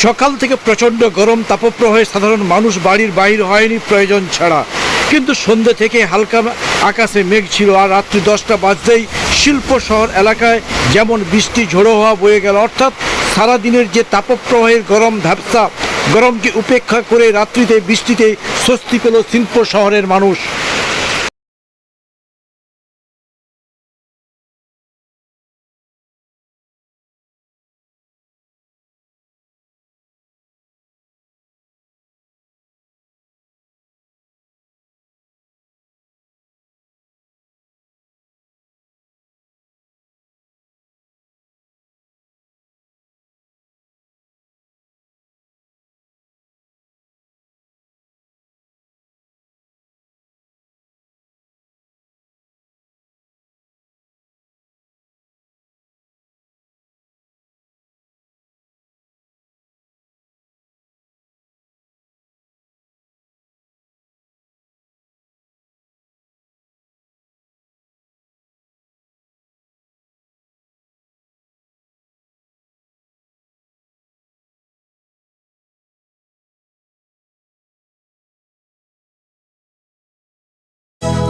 সকাল থেকে প্রচণ্ড গরম, তাপপ্রবাহে সাধারণ মানুষ বাড়ির বাইর হয়নি, প্রয়োজন ছাড়া। কিন্তু সন্ধ্যে থেকে হালকা আকাশে মেঘ ছিল আর রাত্রি দশটা বাজতেই শিল্প শহর এলাকায় যেমন বৃষ্টি ঝোড়ো হওয়া বয়ে গেল। অর্থাৎ সারাদিনের যে তাপপ্রবাহের গরম ধাপসা, গরমকে উপেক্ষা করে রাত্রিতে বৃষ্টিতে স্বস্তি পেল শিল্প শহরের মানুষ।